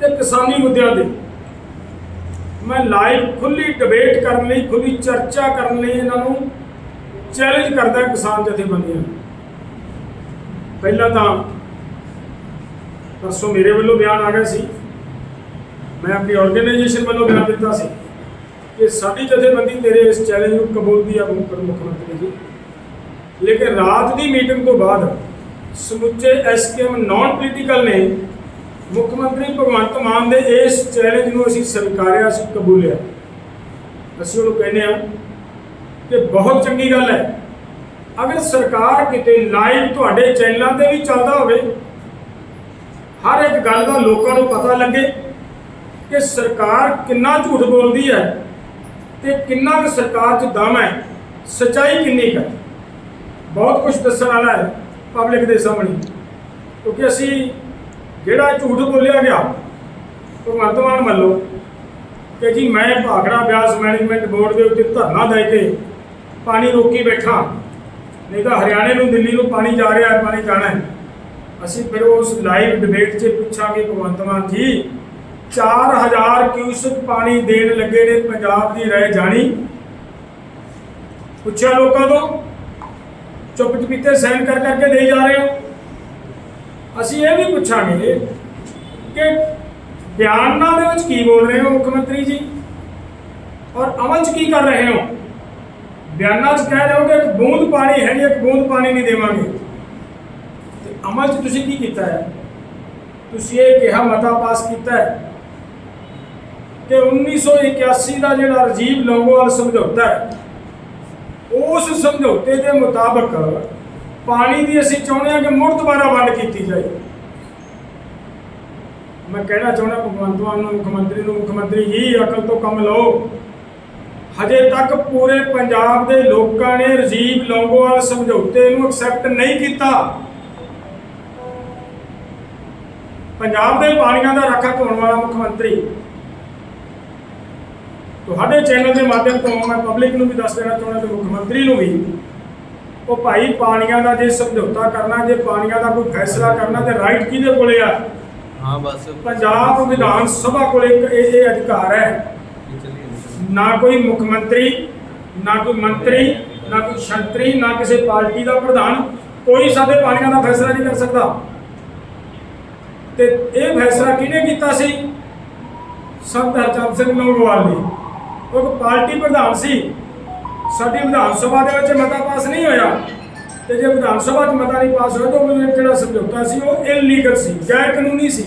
ਤੇ ਕਿਸਾਨੀ ਮੁੱਦਿਆਂ ਤੇ। ਮੈਂ ਲਾਈਵ ਖੁੱਲੀ ਡਿਬੇਟ ਕਰਨ ਲਈ, ਖੁੱਲੀ ਚਰਚਾ ਕਰਨ ਲਈ ਇਹਨਾਂ ਨੂੰ ਚੈਲੰਜ ਕਰਦਾ ਕਿਸਾਨ ਜਥੇਬੰਦੀਆਂ ਨੂੰ। ਪਹਿਲਾਂ ਤਾਂ ਪਰਸੋਂ ਮੇਰੇ ਵੱਲੋਂ ਬਿਆਨ ਆ ਗਿਆ ਸੀ। ਮੈਂ ਆਪਣੀ ਆਰਗੇਨਾਈਜੇਸ਼ਨ ਵੱਲੋਂ ਬਿਆਨ ਦਿੱਤਾ ਸੀ ਕਿ ਸਾਡੀ ਜਥੇਬੰਦੀ ਤੇਰੇ ਇਸ ਚੈਲੰਜ ਨੂੰ ਕਬੂਲਦੀ ਆ ਮੁੱਖ ਮੁੱਖ ਮੰਤਰੀ ਜੀ। ਲੇਕਿਨ ਰਾਤ ਦੀ ਮੀਟਿੰਗ ਤੋਂ ਬਾਅਦ ਸਮੁੱਚੇ ਐਸਕੇਐਮ ਨਾਨ ਪੋਲੀਟੀਕਲ ਨੇ ਮੁੱਖ ਮੰਤਰੀ ਭਗਵੰਤ ਮਾਨ ਦੇ ਇਸ ਚੈਲੰਜ ਨੂੰ ਅਸੀਂ ਸਵੀਕਾਰਿਆ, ਅਸੀਂ ਕਬੂਲਿਆ। ਅਸੀਂ ਉਹਨੂੰ ਕਹਿੰਦੇ ਆ ਕਿ ਬਹੁਤ ਚੰਗੀ ਗੱਲ ਹੈ। ਅਗਰ ਸਰਕਾਰ ਕਿਤੇ ਲਾਈਵ ਤੁਹਾਡੇ ਚੈਨਲਾਂ ਤੇ ਵੀ ਚੱਲਦਾ ਹੋਵੇ, ਹਰ ਇੱਕ ਗੱਲ ਦਾ ਲੋਕਾਂ ਨੂੰ ਪਤਾ ਲੱਗੇ ਕਿ ਸਰਕਾਰ ਕਿੰਨਾ ਝੂਠ ਬੋਲਦੀ ਹੈ ਤੇ ਕਿੰਨਾ ਕੁ ਸਰਕਾਰ 'ਚ ਦਮ ਹੈ, ਸਚਾਈ ਕਿੰਨੀ ਕੁ ਹੈ। ਬਹੁਤ ਕੁਝ ਦੱਸਣ ਵਾਲਾ ਹੈ ਪਬਲਿਕ ਦੇ ਸਾਹਮਣੇ। ਕਿਉਂਕਿ ਅਸੀਂ ਜਿਹੜਾ ਝੂਠ ਬੋਲਿਆ ਗਿਆ, ਭਗਵੰਤ ਮਾਨ ਵੱਲੋਂ ਕਿ ਜੀ ਮੈਂ ਭਾਖੜਾ ਬਿਆਸ ਮੈਨੇਜਮੈਂਟ ਬੋਰਡ ਦੇ ਉੱਤੇ ਧਰਨਾ ਦੇ ਕੇ ਪਾਣੀ ਰੋਕੀ ਬੈਠਾ, ਨਹੀਂ ਤਾਂ ਹਰਿਆਣੇ ਨੂੰ, ਦਿੱਲੀ ਨੂੰ ਪਾਣੀ ਜਾ ਰਿਹਾ ਹੈ, ਪਾਣੀ ਜਾਣਾ ਹੈ। ਅਸੀਂ ਫਿਰ ਉਸ ਲਾਈਵ ਡਿਬੇਟ 'ਚ ਪੁੱਛਾਂਗੇ ਭਗਵੰਤ ਮਾਨ ਜੀ 4000 ਕਿਊਸਕ ਪਾਣੀ ਦੇਣ ਲੱਗੇ ਨੇ ਪੰਜਾਬ ਦੀ ਰਹਿ ਜਾਣੀ। ਪੁੱਛਿਆ ਲੋਕਾਂ ਤੋਂ ਚੁੱਪ ਚਪੀਤੇ ਸਾਈਨ ਕਰ ਕਰਕੇ ਦੇ ਜਾ ਰਹੇ ਹੋ। ਅਸੀਂ ਇਹ ਵੀ ਪੁੱਛਾਂਗੇ ਕਿ ਬਿਆਨਾਂ ਦੇ ਵਿੱਚ ਕੀ ਬੋਲ ਰਹੇ ਹੋ ਮੁੱਖ ਮੰਤਰੀ ਜੀ? ਔਰ ਅਮਲ 'ਚ ਕੀ ਕਰ ਰਹੇ ਹੋ? ਬਿਆਨਾਂ 'ਚ ਕਹਿ ਰਹੇ ਹੋ ਕਿ ਇੱਕ ਬੂੰਦ ਪਾਣੀ ਹੈ ਨਹੀਂ ਇੱਕ ਬੂੰਦ ਪਾਣੀ ਨਹੀਂ ਦੇਵਾਂਗੇ। ਤੇ ਅਮਲ 'ਚ ਤੁਸੀਂ ਕੀ ਕੀਤਾ ਹੈ? ਤੁਸੀਂ ਇਹ ਕਿਹਾ ਮਤਾ ਪਾਸ ਕੀਤਾ ਹੈ ਕਿ 1981 ਦਾ ਜਿਹੜਾ ਰਜੀਵ ਲੋਂਗੋਵਾਲ ਸਮਝੌਤਾ ਹੈ, ਉਸ ਸਮਝੌਤੇ ਦੇ ਮੁਤਾਬਕ ਪਾਣੀ ਦੀ ਅਸੀਂ ਚਾਹੁੰਦੇ ਹਾਂ ਕਿ ਮੁੜ ਦੁਬਾਰਾ ਵੰਡ ਕੀਤੀ ਜਾਏ। ਮੈਂ ਕਹਿਣਾ ਚਾਹੁੰਦਾ ਭਗਵੰਤ ਮਾਨ ਨੂੰ, ਮੁੱਖ ਮੰਤਰੀ ਨੂੰ, ਮੁੱਖ ਮੰਤਰੀ ਜੀ, ਅਕਲ ਤੋਂ ਕੰਮ ਲਓ। ਹਜੇ ਤੱਕ ਪੂਰੇ ਪੰਜਾਬ ਦੇ ਲੋਕਾਂ ਨੇ ਰਜੀਵ ਲੋਂਗੋਵਾਲ ਸਮਝੌਤੇ ਨੂੰ ਐਕਸੈਪਟ ਨਹੀਂ ਕੀਤਾ। ਪੰਜਾਬ ਦੇ ਪਾਣੀਆਂ ਦਾ ਰਾਖਾ ਹੋਣ ਵਾਲਾ ਮੁੱਖ ਮੰਤਰੀ। ਤੁਹਾਡੇ ਚੈਨਲ ਦੇ ਮਾਧਿਅਮ ਤੋਂ ਮੈਂ ਪਬਲਿਕ ਨੂੰ ਵੀ ਦੱਸ ਦੇਣਾ ਚਾਹੁੰਦਾ ਤੇ ਮੁੱਖ ਮੰਤਰੀ ਨੂੰ ਵੀ। ਉਹ ਭਾਈ ਪਾਣੀਆਂ ਦਾ ਜੇ ਸਮਝੌਤਾ ਕਰਨਾ ਜੇ ਪਾਣੀਆਂ ਦਾ ਕੋਈ ਫੈਸਲਾ ਕਰਨਾ ਤੇ ਰਾਈਟ ਕਿਹਦੇ ਕੋਲੇ ਆ? ਹਾਂ ਬਸ। ਪੰਜਾਬ ਵਿਧਾਨ ਸਭਾ ਕੋਲੇ ਇਹ ਇਹ ਅਧਿਕਾਰ ਹੈ। ਨਾ ਕੋਈ ਮੁੱਖ ਮੰਤਰੀ ਨਾ ਕੋਈ ਮੰਤਰੀ ਨਾ ਕੋਈ ਸ਼ੰਤਰੀ ਨਾ ਕਿਸੇ ਪਾਰਟੀ ਦਾ ਪ੍ਰਧਾਨ ਕੋਈ ਸਾਡੇ ਪਾਣੀਆਂ ਦਾ ਫੈਸਲਾ ਨਹੀਂ ਕਰ ਸਕਦਾ। ਤੇ ਇਹ ਫੈਸਲਾ ਕਿਹਨੇ ਕੀਤਾ ਸੀ? ਸੰਤ ਹਰਚੰਦ ਸਿੰਘ ਲੋਹਵਾਲ ਨੇ। ਉਹ ਪਾਰਟੀ ਪ੍ਰਧਾਨ ਸੀ। ਸਾਡੀ ਵਿਧਾਨ ਸਭਾ ਦੇ ਵਿੱਚ ਮਤਾ ਪਾਸ ਨਹੀਂ ਹੋਇਆ। ਤੇ ਜੇ ਵਿਧਾਨ ਸਭਾ 'ਚ ਮਤਾ ਨਹੀਂ ਪਾਸ ਹੋਇਆ ਤਾਂ ਉਹ ਜਿਹੜਾ ਸਮਝੌਤਾ ਸੀ ਉਹ ਇਲੀਗਲ ਸੀ ਗੈਰ ਕਾਨੂੰਨੀ ਸੀ।